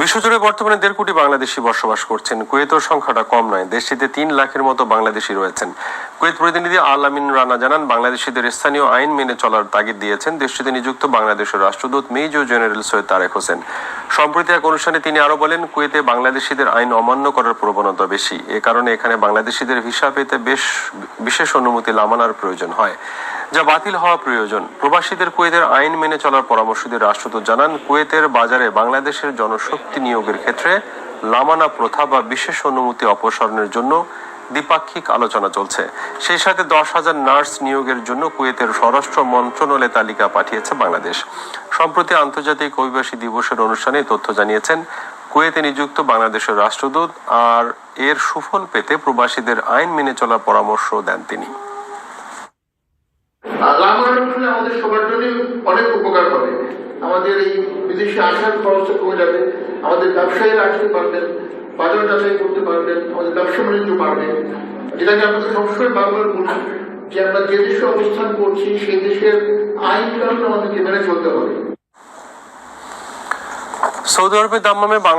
বিশ্বজুড়ে বর্তমানে দেড় কোটি বাংলাদেশি বসবাস করছেন। কুয়েতের সংখ্যাটা কম নয়। দেশটিতে তিন লাখের মতো বাংলাদেশি রয়েছেন। কুয়েত প্রতিনিধি আল আমিন রানা জানান, বাংলাদেশিদের স্থানীয় আইন মেনে চলার তাগিদ দিয়েছেন। দেশটিতে নিযুক্ত বাংলাদেশের রাষ্ট্রদূত মেজর জেনারেল সৈয়দ তারেক হোসেন। সম্প্রতি এক অনুষ্ঠানে তিনি আরও বলেন, কুয়েতে বাংলাদেশিদের আইন অমান্য করার প্রবণতা বেশি। এ কারণে এখানে বাংলাদেশিদের ভিসা পেতে বেশ বিশেষ অনুমতি লামানোর প্রয়োজন হয়। যা বাতিল হওয়া প্রয়োজন। প্রবাসীদের কুয়েতের আইন মেনে চলার পরামর্শ দিয়ে রাষ্ট্রদূত জানান, কুয়েতের বাজারে বাংলাদেশের জনশক্তি নিয়োগের ক্ষেত্রে লামানা প্রথা বা বিশেষ অনুমতি অপসারণের জন্য দ্বিপাক্ষিক আলোচনা চলছে। সেই সাথে দশ হাজার নার্স নিয়োগের জন্য কুয়েতের স্বরাষ্ট্র মন্ত্রণালয় তালিকা পাঠিয়েছে বাংলাদেশ। সম্প্রতি আন্তর্জাতিক অভিবাসী দিবসের অনুষ্ঠানে তথ্য জানিয়েছেন, কুয়েতে নিযুক্ত বাংলাদেশের রাষ্ট্রদূত আর এর সুফল পেতে প্রবাসীদের আইন মেনে চলার পরামর্শ দেন তিনি। আর লাভবান হলে আমাদের সবার জন্য অনেক উপকার হবে। আমাদের এই বিদেশে আসার খরচটা কমে যাবে, আমাদের ব্যবসায়ীরা আসতে পারবেন, বাজার যাচাই করতে পারবেন, আমাদের ব্যবসা বাণিজ্য বাড়বে। যেটাকে আপনাদের সবসময় বারবার বলি যে আমরা যে দেশে অবস্থান করছি, সেই দেশের আইন কানুন আমাদেরকে মেনে চলতে হবে। সৌদি আরবের দাম্মামে বাংলাদেশ